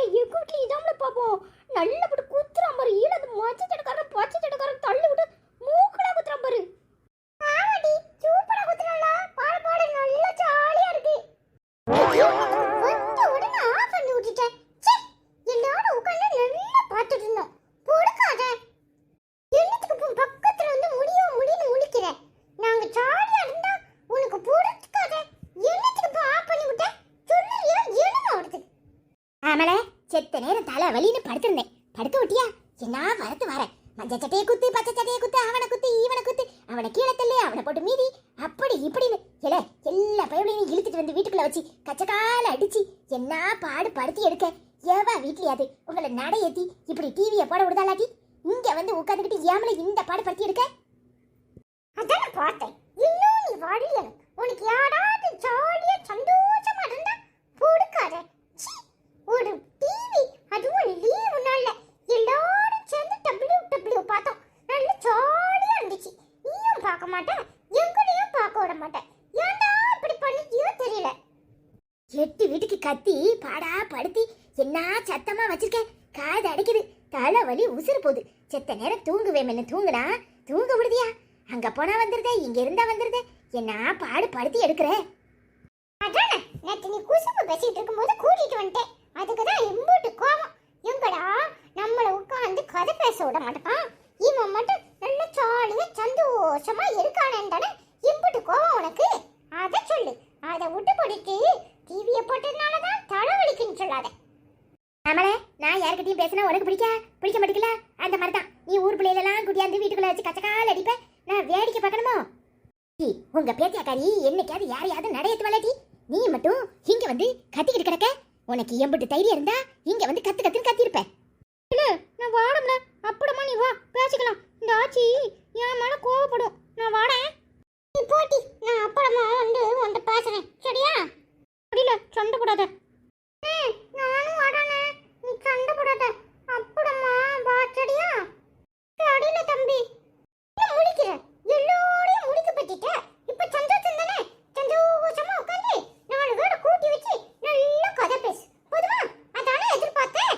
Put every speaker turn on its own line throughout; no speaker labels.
அப்படியே எகுட்டி இதாமல பார்ப்போம் நல்லபடி குத்துற மாதிரி ஈழ அந்த மஞ்சள் சட்டக்காரன் பச்சை சட்டக்காரன் தள்ளி விட்டு ஆமல செத்த நேரம் தலை வலின்னு படுத்திருந்தேன். படுக்க விட்டியா என்ன வரத்து வர? மஞ்ச சட்டையை குத்து பச்சை சட்டையை குத்து அவனை குத்து இவனை குத்து அவனை கீழே தள்ளு அவனை போட்டு மீதி அப்படி இப்படின்னு. இல்ல எல்லா பயவளையும் இழுத்துட்டு வந்து வீட்டுக்குள்ள வச்சு கச்சக்கால அடிச்சு என்ன பாடு படுத்தி எடுக்க? ஏவா வீட்லயாது உங்களை நடை ஏத்தி இப்படி டிவியை போட விடுதாலாட்டி? இங்க வந்து உட்காந்துக்கிட்டு ஏமல இந்த பாடு படுத்தி எடுக்க? அதான் பார்த்தேன். இன்னும் நீ வாடிய உனக்கு யாராவது ஜாலியா சந்தோஷமா இருந்தா போடுக்காத சீ, ஒரு டிவி அதுவும் லீவு நாள்ல எல்லாரும் சேர்ந்து டபிள்யூ டபிள்யூ பார்த்தோம் நல்ல ஜாலியா இருந்துச்சு நீயும் பார்க்க மாட்டேன் எங்களையும் பார்க்க விட மாட்டேன் ஏன்டா இப்படி பண்ணிட்டியோ தெரியல எட்டு வீட்டுக்கு கத்தி பாடா படுத்தி என்ன சத்தமா வச்சிருக்க? காது அடைக்குது. தலை வலி உசுறு போகுது. செத்த நேரம் தூங்குவேன் தூங்குனா? தூங்க விடுதியா? அங்க போனா வந்துருதே இங்க இருந்தா வந்துருதே. என்ன பாடு படுத்தி எடுக்கிற? அதானே நேத்து நீ குசுப்பு பேசிட்டு இருக்கும்போது கூட்டிட்டு வந்துட்டேன் அதுக்கு தான் இம்புட்டு கோவம் எங்கடா நம்மள உட்காந்து கதை பேச விட மாட்டான் இவன் மட்டும் நல்ல ஜாலியா சந்தோஷமா இருக்கானேன்டானே இம்புட்டு கோவம் உனக்கு அதை சொல்லு அதை விட்டு போட்டுட்டு டிவியை போட்டதுனால தான் தலைவலிக்குன்னு சொல்லாத நம்மளே நான் யார்கிட்டயும் பேசினா உனக்கு பிடிக்க பிடிக்க அந்த மாதிரி தான் நீ ஊர் பிள்ளைகளெல்லாம் குடியாந்து வீட்டுக்குள்ள வச்சு கச்சக்கால் அடிப்ப. நான் வேடிக்கை பார்க்கணுமோ? ஏய், உங்க பேத்தியாக்காரி என்னைக்காவது யாரையாவது நடையத்து வளட்டி நீ மட்டும் இங்க வந்து கத்திக்கிட்டு கிடக்க. உனக்கு எம்பிட்டு தைரியம் இருந்தா இங்க வந்து கத்து கத்துன்னு கத்திருப்ப இல்ல நான் வாடம்ல. அப்புறமா நீ வா. பேசிக்கலாம். இந்த ஆச்சி என் மேல கோவப்படும். நான் வாடேன் நீ போட்டி நான் அப்புறமா வந்து உன்கிட்ட பேசுறேன் சரியா முடியல சண்டை போடாத நானும் வரேனே நீ சண்டை போடாத அப்புறமா வா சரியா அடியில தம்பி என்ன முழிக்கிற எல்லோரையும் முழிக்க பத்திட்ட இப்ப சந்தோஷம் தானே சந்தோஷமா உட்காந்து நாலு பேரை கூட்டி வச்சு நல்லா கதை பேசு போதுமா அதானே எதிர்பார்த்தேன்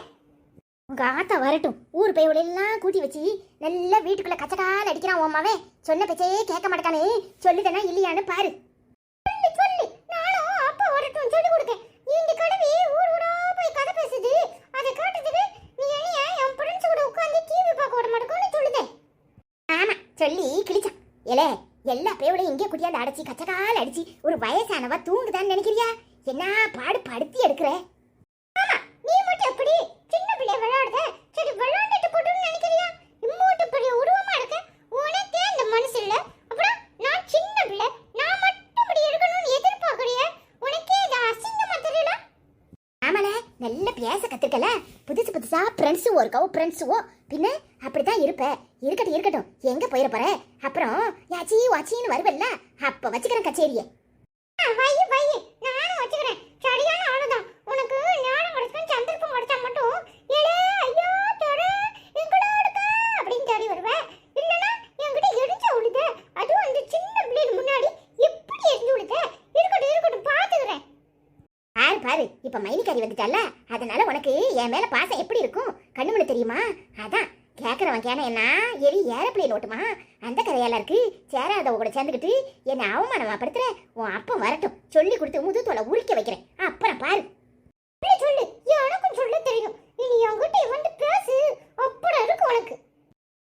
காத்தா வரட்டும். ஊர் பையோட எல்லாம் கூட்டி வச்சு நல்லா வீட்டுக்குள்ள கச்சக்கால் அடிக்கிறான் உமாவே சொன்ன பேச்சே கேட்க மாட்டானே சொல்லுதனா இல்லையான்னு பாரு. சொல்லு சொல்லு. நானும் அப்பா வரட்டும் சொல்லி கொடுத்தேன் இந்த கடவி ஊர் ஊரா போய் கதை பேசுது. அதை கேட்டதுக்கு நீ என்னைய என் ஃப்ரெண்ட்ஸ் கூட உட்காந்து டிவி பார்க்க விட மாட்டேன்னு சொல்லுதே. ஆமா சொல்லி கிழிச்சான். ஏலே எல்லா பேயோடையும் இங்கே குடியாந்து அடைச்சி கச்சக்கால் அடிச்சு ஒரு வயசானவா தூங்குதான்னு நினைக்கிறியா? என்ன பாடு படுத்தி எடுக்கிற? ஆமா நீ மட்டும் எப்படி விளையாடுத? சரி விளையாண்டுட்டு நினைக்கிறியா? இம்மூட்டு பெரிய உருவமா உனக்கே அந்த மனசு இல்ல. அப்புறம் நான் சின்ன பிள்ளை. நான் மட்டும் இப்படி இருக்கணும்னு எதிர்பார்க்கறிய? உனக்கே இது அசிங்கமா தெரியல? ஆமால நல்ல பேச கத்துக்கல புதுசு புதுசா ஃப்ரெண்ட்ஸுவோ இருக்கோ ஃப்ரெண்ட்ஸுவோ பின்ன அப்படிதான் இருப்ப. இருக்கட்டும் இருக்கட்டும். எங்க போயிட போற? அப்புறம் யாச்சி வாச்சின்னு வருவல்ல? அப்ப வச்சுக்கிறேன் கச்சேரியை. வை வை. பாரு இப்ப மைனிக்காரி வந்துட்டால அதனால உனக்கு என் மேல பாசம் எப்படி இருக்கும்? கண்ணுமணி தெரியுமா? அதான் கேக்குறவன் கேன என்ன? எரி ஏரப்பிள்ளையில் ஓட்டுமா அந்த கதையால இருக்கு சேராதவ கூட சேர்ந்துக்கிட்டு என்னை அவமானமா படுத்துற உன் அப்பா வரட்டும். சொல்லி கொடுத்து முதுத்தோலை உரிக்க வைக்கிறேன் அப்புறம் பாரு சொல்லு, சொல்லு எனக்கும் சொல்ல தெரியும் இனி என்கிட்ட வந்து பேசு அப்புறம் இருக்கு உனக்கு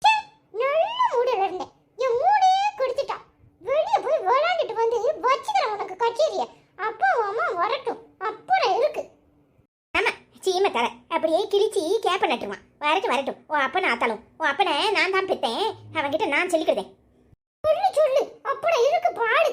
ச்சே, நல்ல மூடில இருந்தேன் என் மூடே கெடுத்துட்டான் வெளியே போய் விளையாண்டுட்டு வந்து வச்சுக்கிறேன் உனக்கு கச்சேரிய அப்பா அம்மா வரட்டும் அப்புறம் இருக்கு ஆமா சீமை தர அப்படியே கிழிச்சி கேப்ப நட்டுருவான். வரட்டும் வரட்டும். ஓ அப்பனை ஆத்தாலும். ஓ அப்பனை நான் தான் பெத்தேன். அவன்கிட்ட நான் சொல்லிக்கிறதேன் சொல்லு சொல்லு. அப்பட இருக்கு பாடு.